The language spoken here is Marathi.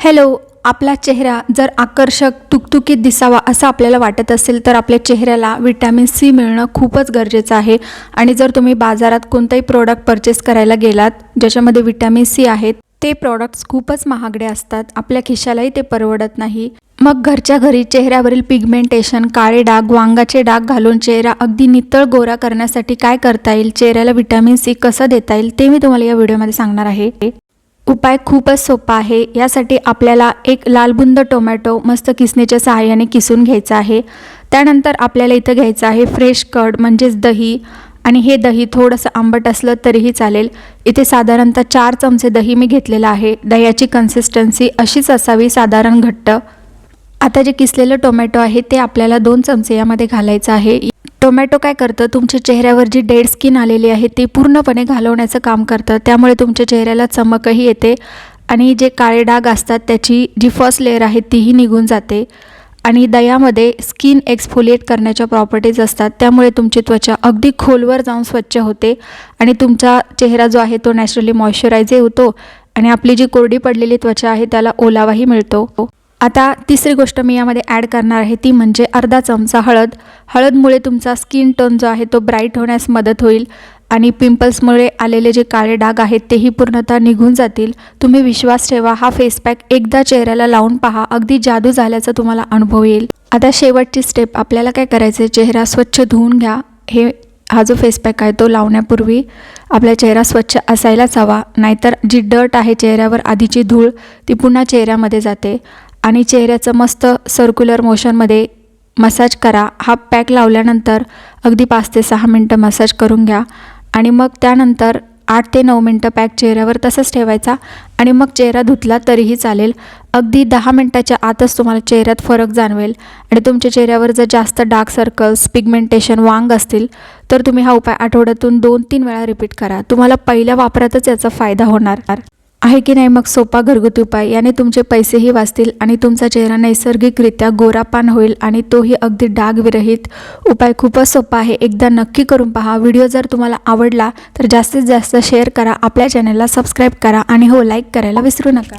हॅलो आपला चेहरा जर आकर्षक तुकतुकीत दिसावा असं आपल्याला वाटत असेल तर आपल्या चेहऱ्याला विटॅमिन सी मिळणं खूपच गरजेचं आहे. आणि जर तुम्ही बाजारात कोणताही प्रोडक्ट परचेस करायला गेलात ज्याच्यामध्ये विटॅमिन सी आहेत ते प्रॉडक्ट्स खूपच महागडे असतात. आपल्या खिशालाही ते परवडत नाही. मग घरच्या घरी चेहऱ्यावरील पिगमेंटेशन काळे डाग वांगाचे डाग घालून चेहरा अगदी नितळ गोरा करण्यासाठी काय करता येईल? चेहऱ्याला विटॅमिन सी कसं देता येईल? ते मी तुम्हाला या व्हिडिओमध्ये सांगणार आहे. उपाय खूपच सोपा आहे. यासाठी आपल्याला एक लालबुंद टोमॅटो मस्त किसणीच्या सहाय्याने किसून घ्यायचा आहे. त्यानंतर आपल्याला इथं घ्यायचं आहे फ्रेश कर्ड म्हणजेच दही. आणि हे दही थोडंसं आंबट असलं तरीही चालेल. इथे साधारणतः चार चमचे दही मी घेतलेलं आहे. दह्याची कन्सिस्टन्सी अशीच असावी साधारण घट्ट. आता जे किसलेलं टोमॅटो आहे ते आपल्याला दोन चमचे यामध्ये घालायचं आहे. टोमॅटो काय करतं? तुमच्या चेहऱ्यावर जी डेड स्किन आलेली आहे ती पूर्णपणे घालवण्याचं काम करतं. त्यामुळे तुमच्या चेहऱ्याला चमकही येते आणि जे काळे डाग असतात त्याची जी फर्स्ट लेअर आहे तीही निघून जाते आणि दह्यामध्ये स्किन एक्सफोलिएट करण्याच्या प्रॉपर्टीज असतात. त्यामुळे तुमची त्वचा अगदी खोलवर जाऊन स्वच्छ होते आणि तुमचा चेहरा जो आहे तो नॅचरली मॉइश्चरायझही होतो आणि आपली जी कोरडी पडलेली त्वचा आहे त्याला ओलावाही मिळतो. आता तिसरी गोष्ट मी यामध्ये ॲड करणार आहे ती म्हणजे अर्धा चमचा हळद. हळदमुळे तुमचा स्किन टोन जो आहे तो ब्राईट होण्यास मदत होईल आणि पिंपल्समुळे आलेले जे काळे डाग आहेत तेही पूर्णतः निघून जातील. तुम्ही विश्वास ठेवा हा फेस पॅक एकदा चेहऱ्याला लावून पहा अगदी जादू झाल्याचा तुम्हाला अनुभव येईल. आता शेवटची स्टेप आपल्याला काय करायचं आहे चेहरा स्वच्छ धुवून घ्या. हे हा जो फेस पॅक आहे तो लावण्यापूर्वी आपला चेहरा स्वच्छ असायलाच हवा नाहीतर जी डट आहे चेहऱ्यावर आधीची धूळ ती पुन्हा चेहऱ्यामध्ये जाते. आणि चेहऱ्याचं मस्त सर्क्युलर मोशनमध्ये मसाज करा. हा पॅक लावल्यानंतर अगदी पाच ते सहा मिनटं मसाज करून घ्या. आणि मग त्यानंतर आठ ते नऊ मिनटं पॅक चेहऱ्यावर तसंच ठेवायचा. आणि मग चेहरा धुतला तरीही चालेल. अगदी दहा मिनटाच्या आतच तुम्हाला चेहऱ्यात फरक जाणवेल. आणि तुमच्या चेहऱ्यावर जर जास्त डार्क सर्कल्स पिगमेंटेशन वांग असतील तर तुम्ही हा उपाय आठवड्यातून दोन तीन वेळा रिपीट करा. तुम्हाला पहिल्या वापरातच याचा फायदा होणार. आहे की नाही मग सोपा घरगुती उपाय. याने तुमचे पैसेही वाचतील आणि तुमचा चेहरा नैसर्गिकरित्या गोरापान होईल आणि तोही अगदी डागविरहित. उपाय खूपच सोपा आहे. एकदा नक्की करून पहा. व्हिडिओ जर तुम्हाला आवडला तर जास्तीत जास्त शेअर करा. आपल्या चॅनलला सबस्क्राईब करा आणि हो लाईक करायला विसरू नका.